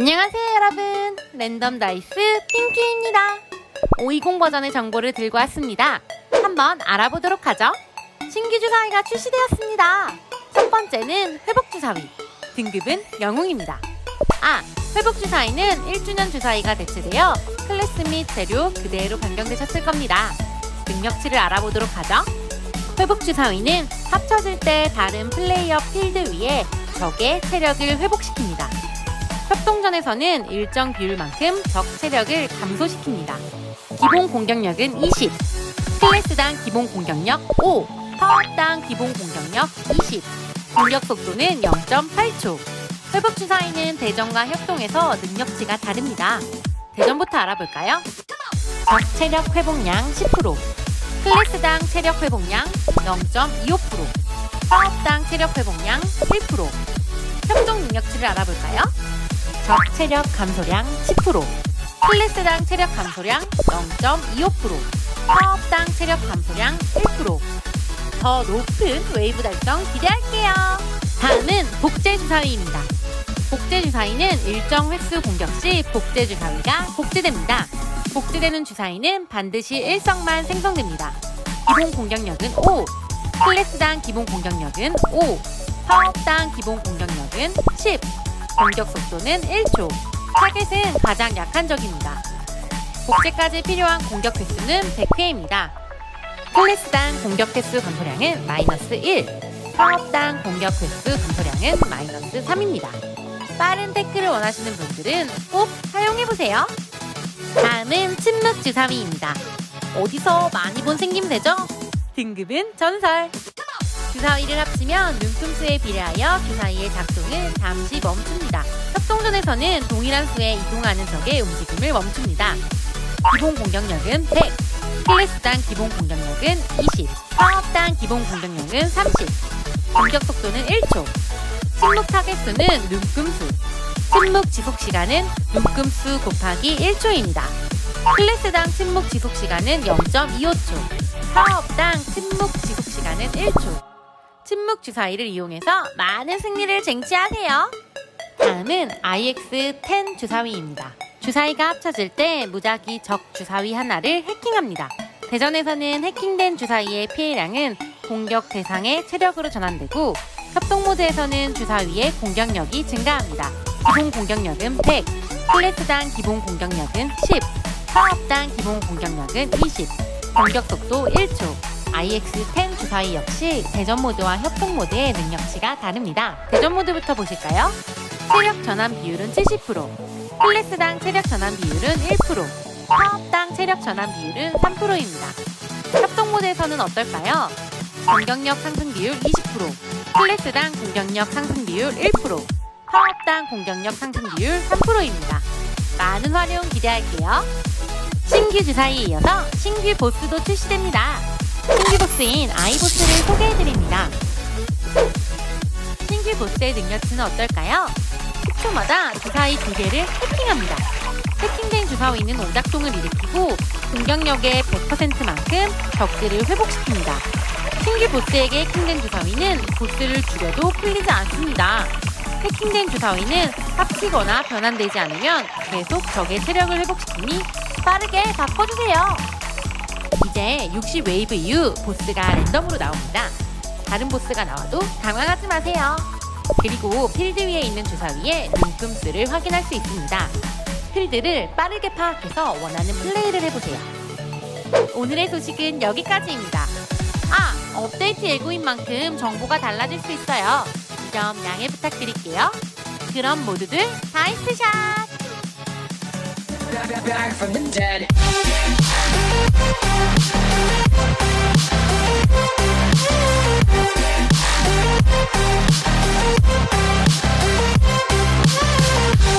안녕하세요 여러분. 랜덤 다이스 핑키입니다. 520 버전의 정보를 들고 왔습니다. 한번 알아보도록 하죠. 신규 주사위가 출시되었습니다. 첫 번째는 회복 주사위. 등급은 영웅입니다. 아 회복 주사위는 1주년 주사위가 대체되어 클래스 및 재료 그대로 변경되셨을 겁니다. 능력치를 알아보도록 하죠. 회복 주사위는 합쳐질 때 다른 플레이어 필드 위에 적의 체력을 회복시킵니다 협동전에서는 일정 비율만큼 적 체력을 감소시킵니다. 기본 공격력은 20, 클래스당 기본 공격력 5, 파워당 기본 공격력 20, 공격 속도는 0.8초. 회복 주사위는 대전과 협동에서 능력치가 다릅니다. 대전부터 알아볼까요? 적 체력 회복량 10%, 클래스당 체력 회복량 0.25%, 파워당 체력 회복량 1%. 협동 능력치를 알아볼까요? 적 체력 감소량 10%, 클래스당 체력 감소량 0.25%, 파업당 체력 감소량 1%. 더 높은 웨이브 달성 기대할게요. 다음은 복제 주사위입니다. 복제 주사위는 일정 횟수 공격 시 복제 주사위가 복제됩니다. 복제되는 주사위는 반드시 일성만 생성됩니다. 기본 공격력은 5, 클래스당 기본 공격력은 5, 파업당 기본 공격력은 10, 공격 속도는 1초. 타겟은 가장 약한 적입니다. 복제까지 필요한 공격 횟수는 100회입니다. 클래스당 공격 횟수 감소량은 마이너스 1, 파업당 공격 횟수 감소량은 마이너스 3입니다. 빠른 태클을 원하시는 분들은 꼭 사용해보세요. 다음은 침묵 주사위입니다. 어디서 많이 본 생김새죠? 등급은 전설. 주사위를 합치면 눈금수에 비례하여 주사위의 작동은 잠시 멈춥니다. 협동전에서는 동일한 수에 이동하는 적의 움직임을 멈춥니다. 기본 공격력은 100, 클래스당 기본 공격력은 20, 파업당 기본 공격력은 30, 공격 속도는 1초, 침묵 타겟 수는 눈금수, 침묵 지속 시간은 눈금수 곱하기 1초입니다. 클래스당 침묵 지속 시간은 0.25초, 파업당 침묵 지속 시간은 1초. 침묵 주사위를 이용해서 많은 승리를 쟁취하세요. 다음은 IX10 주사위입니다. 주사위가 합쳐질 때 무작위 적 주사위 하나를 해킹합니다. 대전에서는 해킹된 주사위의 피해량은 공격 대상의 체력으로 전환되고 협동 모드에서는 주사위의 공격력이 증가합니다. 기본 공격력은 100, 클래스당 기본 공격력은 10, 파업당 기본 공격력은 20, 공격 속도 1초, IX10 주사위 역시 대전 모드와 협동 모드의 능력치가 다릅니다. 대전 모드부터 보실까요? 체력 전환 비율은 70%, 클래스당 체력 전환 비율은 1%, 파업당 체력 전환 비율은 3%입니다. 협동 모드에서는 어떨까요? 공격력 상승 비율 20%, 클래스당 공격력 상승 비율 1%, 파업당 공격력 상승 비율 3%입니다. 많은 활용 기대할게요. 신규 주사위에 이어서 신규 보스도 출시됩니다. 신규 보스인 아이보스를 소개해드립니다. 신규 보스의 능력치는 어떨까요? 10초마다 주사위 두 개를 해킹합니다. 해킹된 주사위는 오작동을 일으키고 공격력의 100%만큼 적들을 회복시킵니다. 신규 보스에게 해킹된 주사위는 보스를 죽여도 풀리지 않습니다. 해킹된 주사위는 합치거나 변환되지 않으면 계속 적의 체력을 회복시키니 빠르게 바꿔주세요. 이제 60 웨이브 이후 보스가 랜덤으로 나옵니다. 다른 보스가 나와도 당황하지 마세요. 그리고 필드 위에 있는 주사 위에 눈금수를 확인할 수 있습니다. 필드를 빠르게 파악해서 원하는 플레이를 해보세요. 오늘의 소식은 여기까지입니다. 아, 업데이트 예고인 만큼 정보가 달라질 수 있어요. 이 점 양해 부탁드릴게요. 그럼 모두들 the dead. よし!